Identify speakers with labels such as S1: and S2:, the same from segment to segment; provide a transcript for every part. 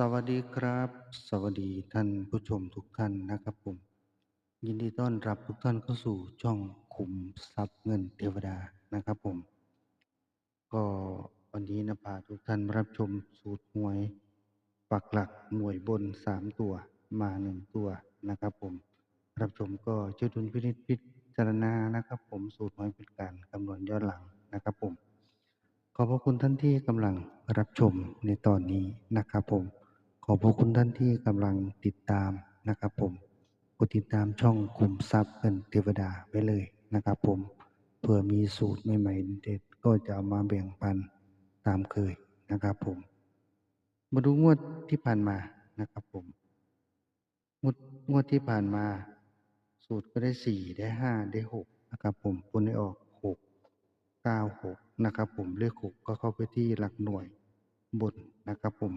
S1: สวัสดีครับ สวัสดีท่านผู้ชมทุกท่านนะครับผม ยินดีต้อนรับทุกท่านเข้าสู่ช่องขุมทรัพย์เงินเทวดานะครับผม ก็วันนี้นะพาทุกท่านมารับชมสูตรหวย ปักหลักหน่วยบนสามตัวมาหนึ่งตัวนะครับผม รับชมก็ช่วยดุลพินิจพิจารณานะครับ ผมสูตรหวยเป็นการคำนวณย้อนหลังนะครับผมขอบพระคุณท่านที่กำลังรับชมในตอนนี้นะครับผม ขอบพระคุณท่านที่กำลังติดตามนะครับผมกดติดตามช่องคุมทรัพย์เป็นเทวดาไว้เลยนะครับผมเพื่อมีสูตรใหม่ๆเด็ดก็จะเอามาแบ่งปันตามเคยนะครับผม มาดูงวดที่ผ่านมานะครับผม งวดงวดที่ผ่านมา สูตรก็ได้สี่ได้ห้าได้หกนะครับผมผลได้ออกหกเก้าหกนะครับผมเลขหกก็เข้าไปที่หลักหน่วยบนนะครับผม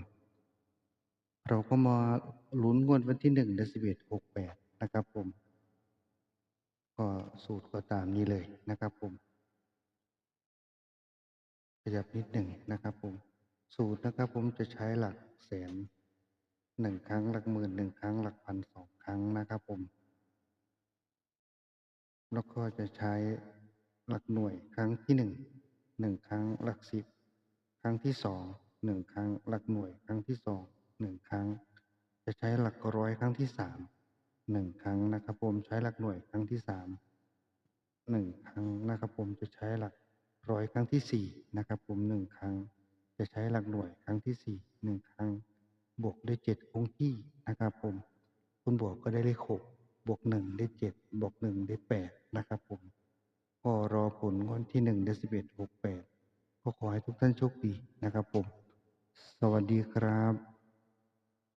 S1: เราก็มาลุ้นงวดวันที่หนึ่งเดือนสิบเอ็ดหกแปดนะครับผม ก็สูตรก็ตามนี้เลยนะครับผม ขยับนิดหนึ่งนะครับผม สูตรนะครับผมจะใช้หลักแสนหนึ่งครั้งหลักหมื่นหนึ่งครั้งหลักพันสองครั้งนะครับผม แล้วก็จะใช้หลักหน่วยครั้งที่หนึ่งหนึ่งครั้งหลักสิบครั้งที่สองหนึ่งครั้งหลักหน่วยครั้งที่สอง หนึ่งครั้ง จะใช้หลักร้อยครั้งที่สามหนึ่งครั้งนะครับผมใช้หลักหน่วยครั้งที่สามหนึ่งครั้งนะครับผมจะใช้หลักร้อยครั้งที่สี่นะครับผมหนึ่งครั้ง จะใช้หลักหน่วยครั้งที่สี่หนึ่งครั้ง บวกด้วยเจ็ดคงที่นะครับผมคุณบวกก็ได้เลขหกบวกหนึ่งได้เจ็ดบวกหนึ่งได้แปดนะครับผมก็รอผลงวดที่หนึ่งเดือนสิบเอ็ดหกแปดก็ขอให้ทุกท่านโชคดีนะครับผม สวัสดีครับ